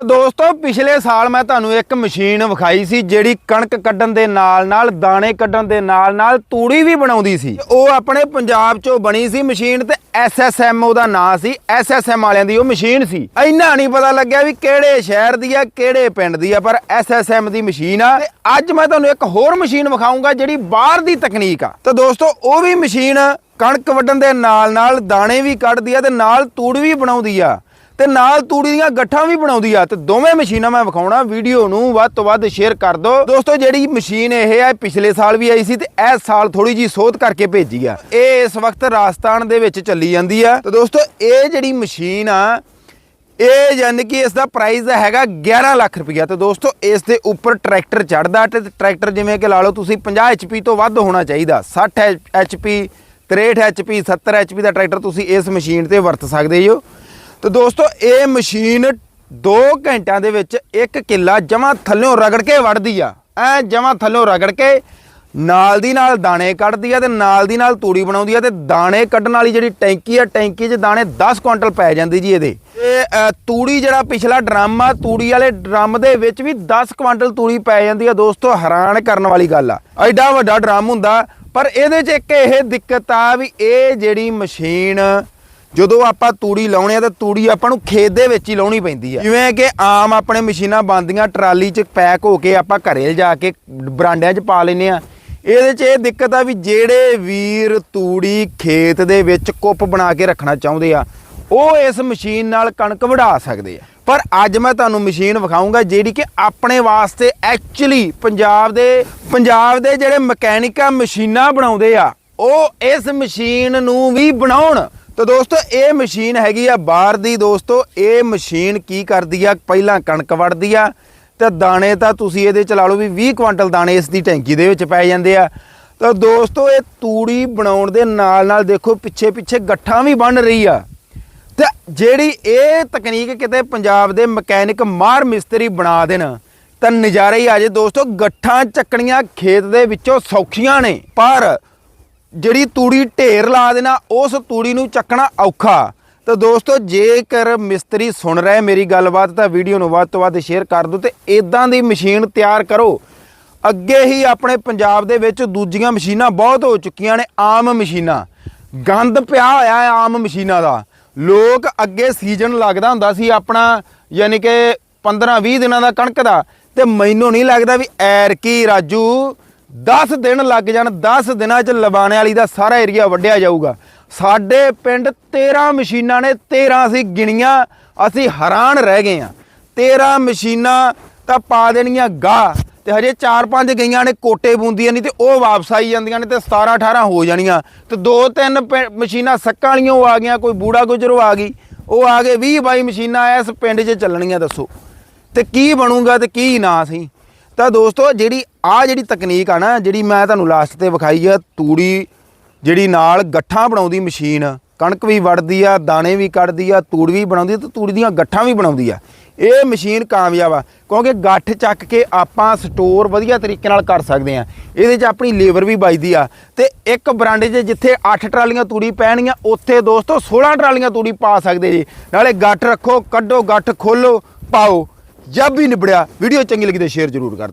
ਦੋਸਤੋ, ਪਿਛਲੇ ਸਾਲ ਮੈਂ ਤੁਹਾਨੂੰ ਇੱਕ ਮਸ਼ੀਨ ਵਿਖਾਈ ਸੀ, ਜਿਹੜੀ ਕਣਕ ਕੱਢਣ ਦੇ ਨਾਲ ਨਾਲ ਦਾਣੇ ਕੱਢਣ ਦੇ ਨਾਲ ਨਾਲ ਤੂੜੀ ਵੀ ਬਣਾਉਂਦੀ ਸੀ। ਉਹ ਆਪਣੇ ਪੰਜਾਬ ਚੋਂ ਬਣੀ ਸੀ ਮਸ਼ੀਨ ਤੇ ਐਸਐਸਐਮ ਉਹਦਾ ਨਾਂ ਸੀ ਐਸਐਸਐਮ ਵਾਲਿਆਂ ਦੀ ਉਹ ਮਸ਼ੀਨ ਸੀ। ਇੰਨਾ ਨਹੀਂ ਪਤਾ ਲੱਗਿਆ ਵੀ ਕਿਹੜੇ ਸ਼ਹਿਰ ਦੀ ਆ, ਕਿਹੜੇ ਪਿੰਡ ਦੀ ਆ, ਪਰ ਐਸਐਸਐਮ ਦੀ ਮਸ਼ੀਨ ਆ। ਤੇ ਅੱਜ ਮੈਂ ਤੁਹਾਨੂੰ ਇੱਕ ਹੋਰ ਮਸ਼ੀਨ ਵਿਖਾਉਂਗਾ ਜਿਹੜੀ ਬਾਹਰ ਦੀ ਤਕਨੀਕ ਆ। ਤਾਂ ਦੋਸਤੋ, ਉਹ ਵੀ ਮਸ਼ੀਨ ਕਣਕ ਵੱਢਣ ਦੇ ਨਾਲ ਨਾਲ ਦਾਣੇ ਵੀ ਕੱਢਦੀ ਆ ਤੇ ਨਾਲ ਤੂੜੀ ਵੀ ਬਣਾਉਂਦੀ ਆ। ਤੇ ਨਾਲ ਤੂੜੀ ਦੀਆਂ ਗੱਠਾਂ ਵੀ ਬਣਾਉਂਦੀ ਆ ਤੇ ਦੋਵੇਂ ਮਸ਼ੀਨਾਂ ਮੈਂ ਵਿਖਾਉਣਾ, ਵੀਡੀਓ ਨੂੰ ਵੱਧ ਤੋਂ ਵੱਧ ਸ਼ੇਅਰ ਕਰ ਦਿਓ। ਦੋਸਤੋ, ਜਿਹੜੀ ਮਸ਼ੀਨ ਇਹ ਆ ਪਿਛਲੇ ਸਾਲ ਵੀ ਆਈ ਸੀ ਤੇ ਇਸ ਸਾਲ ਥੋੜੀ ਜੀ ਸੋਧ ਕਰਕੇ ਭੇਜੀ ਆ। ਇਹ ਇਸ ਵਕਤ ਰਾਜਸਥਾਨ ਦੇ ਵਿੱਚ ਚੱਲੀ ਜਾਂਦੀ ਆ। ਤੇ ਦੋਸਤੋ, ਇਹ ਜਿਹੜੀ ਮਸ਼ੀਨ ਆ, ਇਹ ਯਾਨੀ ਕਿ ਇਸ ਦਾ ਪ੍ਰਾਈਸ ਹੈਗਾ 11 ਲੱਖ ਰੁਪਇਆ ਤੇ ਦੋਸਤੋ, ਇਸ ਦੇ ਉੱਪਰ ਟਰੈਕਟਰ ਚੜਦਾ ਤੇ ਟਰੈਕਟਰ ਜਿਵੇਂ ਕਿ ਲਾ ਲਓ, ਤੁਸੀਂ 50 HP ਤੋਂ ਵੱਧ ਹੋਣਾ ਚਾਹੀਦਾ। 60 HP 63 HP 70 HP ਦਾ ਟਰੈਕਟਰ ਤੁਸੀਂ ਇਸ ਮਸ਼ੀਨ ਤੇ ਵਰਤ ਸਕਦੇ ਹੋ। ਤੇ ਦੋਸਤੋ, ਇਹ ਮਸ਼ੀਨ 2 ਘੰਟਿਆਂ ਦੇ ਵਿੱਚ ਇੱਕ ਕਿੱਲਾ ਜਮਾ ਥੱਲਿਓਂ ਰਗੜ ਕੇ ਵੱਢਦੀ ਆ। ਐ ਜਮਾ ਥੱਲਿਓਂ ਰਗੜ ਕੇ ਨਾਲ ਦੀ ਨਾਲ ਦਾਣੇ ਕੱਢਦੀ ਆ ਤੇ ਨਾਲ ਦੀ ਨਾਲ ਤੂੜੀ ਬਣਾਉਂਦੀ ਆ ਤੇ ਦਾਣੇ ਕੱਢਣ ਵਾਲੀ ਜਿਹੜੀ ਟੈਂਕੀ ਆ, ਟੈਂਕੀ 'ਚ ਦਾਣੇ 10 ਕੁਇੰਟਲ ਪੈ ਜਾਂਦੀ ਜੀ ਇਹਦੇ। ਤੇ ਤੂੜੀ ਜਿਹੜਾ ਪਿਛਲਾ ਡਰਮ ਆ, ਤੂੜੀ ਵਾਲੇ ਡਰਮ ਦੇ ਵਿੱਚ ਵੀ 10 ਕੁਇੰਟਲ ਤੂੜੀ ਪੈ ਜਾਂਦੀ ਆ ਦੋਸਤੋ, ਹੈਰਾਨ ਕਰਨ ਵਾਲੀ ਗੱਲ ਆ। ਐਡਾ ਵੱਡਾ ਡਰਮ ਹੁੰਦਾ, ਪਰ ਇਹਦੇ 'ਚ ਇੱਕ ਇਹ ਦਿੱਕਤ ਆ ਵੀ ਇਹ ਜਿਹੜੀ ਮਸ਼ੀਨ ਜਦੋਂ ਆਪਾਂ ਤੂੜੀ ਲਾਉਣੇ ਆ ਤਾਂ ਤੂੜੀ ਆਪਾਂ ਨੂੰ ਖੇਤ ਦੇ ਵਿੱਚ ਹੀ ਲਾਉਣੀ ਪੈਂਦੀ ਆ। ਜਿਵੇਂ ਕਿ ਆਮ ਆਪਣੇ ਮਸ਼ੀਨਾਂ ਬੰਦੀਆਂ ਟਰਾਲੀ 'ਚ ਪੈਕ ਹੋ ਕੇ ਆਪਾਂ ਘਰੇ ਜਾ ਕੇ ਬਰਾਂਡਿਆਂ 'ਚ ਪਾ ਲੈਨੇ ਆ। ਇਹਦੇ 'ਚ ਇਹ ਦਿੱਕਤ ਆ ਵੀ ਜਿਹੜੇ ਵੀਰ ਤੂੜੀ ਖੇਤ ਦੇ ਵਿੱਚ ਕੁੱਪ ਬਣਾ ਕੇ ਰੱਖਣਾ ਚਾਹੁੰਦੇ ਆ, ਉਹ ਇਸ ਮਸ਼ੀਨ ਨਾਲ ਕਣਕ ਵਢਾ ਸਕਦੇ ਆ। ਪਰ ਅੱਜ ਮੈਂ ਤੁਹਾਨੂੰ ਮਸ਼ੀਨ ਵਿਖਾਉਂਗਾ ਜਿਹੜੀ ਕਿ ਆਪਣੇ ਵਾਸਤੇ ਐਕਚੁਅਲੀ ਪੰਜਾਬ ਦੇ ਪੰਜਾਬ ਦੇ ਜਿਹੜੇ ਮਕੈਨਿਕਾਂ ਮਸ਼ੀਨਾਂ ਬਣਾਉਂਦੇ ਆ, ਉਹ ਇਸ ਮਸ਼ੀਨ ਨੂੰ ਵੀ ਬਣਾਉਣ। ਤਾਂ ਦੋਸਤੋ, ਇਹ ਮਸ਼ੀਨ ਹੈਗੀ ਆ ਬਾਹਰ ਦੀ ਦੋਸਤੋ। ਇਹ ਮਸ਼ੀਨ ਕੀ ਕਰਦੀ ਆ? ਪਹਿਲਾਂ ਕਣਕ ਵੜਦੀ ਆ, ਤੇ ਦਾਣੇ ਤਾਂ ਤੁਸੀਂ ਇਹਦੇ ਚ ਲਾ ਲਓ ਵੀ 20 ਕੁਇੰਟਲ ਦਾਣੇ ਇਸ ਦੀ ਟੈਂਕੀ ਦੇ ਵਿੱਚ ਪੈ ਜਾਂਦੇ ਆ। ਤਾਂ ਦੋਸਤੋ, ਇਹ ਤੂੜੀ ਬਣਾਉਣ ਦੇ ਨਾਲ ਨਾਲ ਦੇਖੋ ਪਿੱਛੇ ਪਿੱਛੇ ਗੱਠਾਂ ਵੀ ਬਣ ਰਹੀ ਆ। ਤੇ ਜਿਹੜੀ ਇਹ ਤਕਨੀਕ ਕਿਤੇ ਪੰਜਾਬ ਦੇ ਮਕੈਨਿਕ ਮਾਰ ਮਿਸਤਰੀ ਬਣਾ ਦੇਣ, ਤਾਂ ਨਜ਼ਾਰਾ ਹੀ ਆ ਜੇ ਦੋਸਤੋ, ਗੱਠਾਂ ਚੱਕਣੀਆਂ ਖੇਤ ਦੇ ਵਿੱਚੋਂ ਸੌਖੀਆਂ ਨੇ। ਪਰ ਜਿਹੜੀ ਤੂੜੀ ਢੇਰ ਲਾ ਦੇਣਾ, ਉਸ ਤੂੜੀ ਨੂੰ ਚੱਕਣਾ ਔਖਾ। ਤਾਂ ਦੋਸਤੋ, ਜੇਕਰ ਮਿਸਤਰੀ ਸੁਣ ਰਹੇ ਮੇਰੀ ਗੱਲਬਾਤ, ਤਾਂ ਵੀਡੀਓ ਨੂੰ ਵੱਧ ਤੋਂ ਵੱਧ ਸ਼ੇਅਰ ਕਰ ਦਿਓ ਤੇ ਇਦਾਂ ਦੀ ਮਸ਼ੀਨ ਤਿਆਰ ਕਰੋ। ਅੱਗੇ ਹੀ ਆਪਣੇ ਪੰਜਾਬ ਦੇ ਵਿੱਚ ਦੂਜੀਆਂ ਮਸ਼ੀਨਾਂ ਬਹੁਤ ਹੋ ਚੁੱਕੀਆਂ ਨੇ, ਆਮ ਮਸ਼ੀਨਾਂ। ਗੰਦ ਪਿਆ ਹੋਇਆ ਹੈ ਆਮ ਮਸ਼ੀਨਾਂ ਦਾ। ਲੋਕ ਅੱਗੇ ਸੀਜ਼ਨ ਲੱਗਦਾ ਹੁੰਦਾ ਸੀ ਆਪਣਾ, ਯਾਨੀ ਕਿ 15 20 ਦਿਨਾਂ ਦਾ ਕਣਕ ਦਾ, ਤੇ ਮੈਨੂੰ ਨਹੀਂ ਲੱਗਦਾ ਵੀ ਐਰਕੀ ਰਾਜੂ 10 ਦਿਨ ਲੱਗ ਜਾਣ 10 ਦਿਨਾਂ ਚ ਲਵਾਣੇ ਵਾਲੀ ਦਾ ਸਾਰਾ ਏਰੀਆ ਵੱਢਿਆ ਜਾਊਗਾ। ਸਾਡੇ ਪਿੰਡ 13 ਮਸ਼ੀਨਾਂ ਨੇ 13 ਅਸੀਂ ਗਿਣੀਆਂ, ਅਸੀਂ ਹੈਰਾਨ ਰਹਿ ਗਏ ਆ 13 ਮਸ਼ੀਨਾਂ ਤਾਂ ਪਾ ਦੇਣੀਆਂ ਗਾਹ, ਤੇ ਹਜੇ 4-5 ਗਈਆਂ ਨੇ, ਕੋਟੇ ਬੂੰਦੀਆਂ ਨਹੀਂ ਤੇ ਉਹ ਵਾਪਸ ਆਈ ਜਾਂਦੀਆਂ ਨੇ ਤੇ 17-18 ਹੋ ਜਾਣੀਆਂ। ਤੇ ਦੋ ਤਿੰਨ ਪਿੰ- ਮਸ਼ੀਨਾਂ ਸੱਕਾਂ ਵਾਲੀਆਂ ਉਹ ਆ ਗਈਆਂ, ਕੋਈ ਬੂੜਾ ਗੁਜਰੋ ਆ ਗਈ, ਉਹ ਆ ਗਏ 20-22 ਮਸ਼ੀਨਾਂ ਇਸ ਪਿੰਡ 'ਚ ਚੱਲਣੀਆਂ ਦੱਸੋ। ਤੇ ਕੀ ਬਣੂਗਾ ਤੇ ਕੀ ਨਾ ਸੀ? ਤਾਂ ਦੋਸਤੋ, ਜਿਹੜੀ ਆ ਜਿਹੜੀ ਤਕਨੀਕ ਆ ਨਾ, ਜਿਹੜੀ ਮੈਂ ਤੁਹਾਨੂੰ ਲਾਸਟ ਤੇ ਵਿਖਾਈ ਆ, ਤੂੜੀ ਜਿਹੜੀ ਨਾਲ ਗੱਠਾਂ ਬਣਾਉਂਦੀ ਮਸ਼ੀਨ, ਕਣਕ ਵੀ ਵੜਦੀ ਆ, ਦਾਣੇ ਵੀ ਕੱਢਦੀ ਆ, ਤੂੜੀ ਵੀ ਬਣਾਉਂਦੀ ਆ ਤੇ ਤੂੜੀ ਦੀਆਂ ਗੱਠਾਂ ਵੀ ਬਣਾਉਂਦੀ ਆ। ਇਹ ਮਸ਼ੀਨ ਕਾਮਯਾਬ ਆ, ਕਿਉਂਕਿ ਗੱਠ ਚੱਕ ਕੇ ਆਪਾਂ ਸਟੋਰ ਵਧੀਆ ਤਰੀਕੇ ਨਾਲ ਕਰ ਸਕਦੇ ਆ। ਇਹਦੇ 'ਚ ਆਪਣੀ ਲੇਬਰ ਵੀ ਬਚਦੀ ਆ ਤੇ ਇੱਕ ਬਰਾਂਡੇ 'ਚ ਜਿੱਥੇ 8 ਟਰਾਲੀਆਂ ਤੂੜੀ ਪੈਣਗੀਆਂ, ਉੱਥੇ ਦੋਸਤੋ 16 ਟਰਾਲੀਆਂ ਤੂੜੀ ਪਾ ਸਕਦੇ ਜੀ। ਨਾਲੇ ਗੱਠ ਰੱਖੋ, ਕੱਢੋ, ਗੱਠ ਖੋਲੋ, ਪਾਓ। ਜਬ ਵੀ ਨਿਬੜਿਆ ਵੀਡੀਓ ਚੰਗੀ ਲੱਗੀ ਤੇ ਸ਼ੇਅਰ ਜ਼ਰੂਰ ਕਰ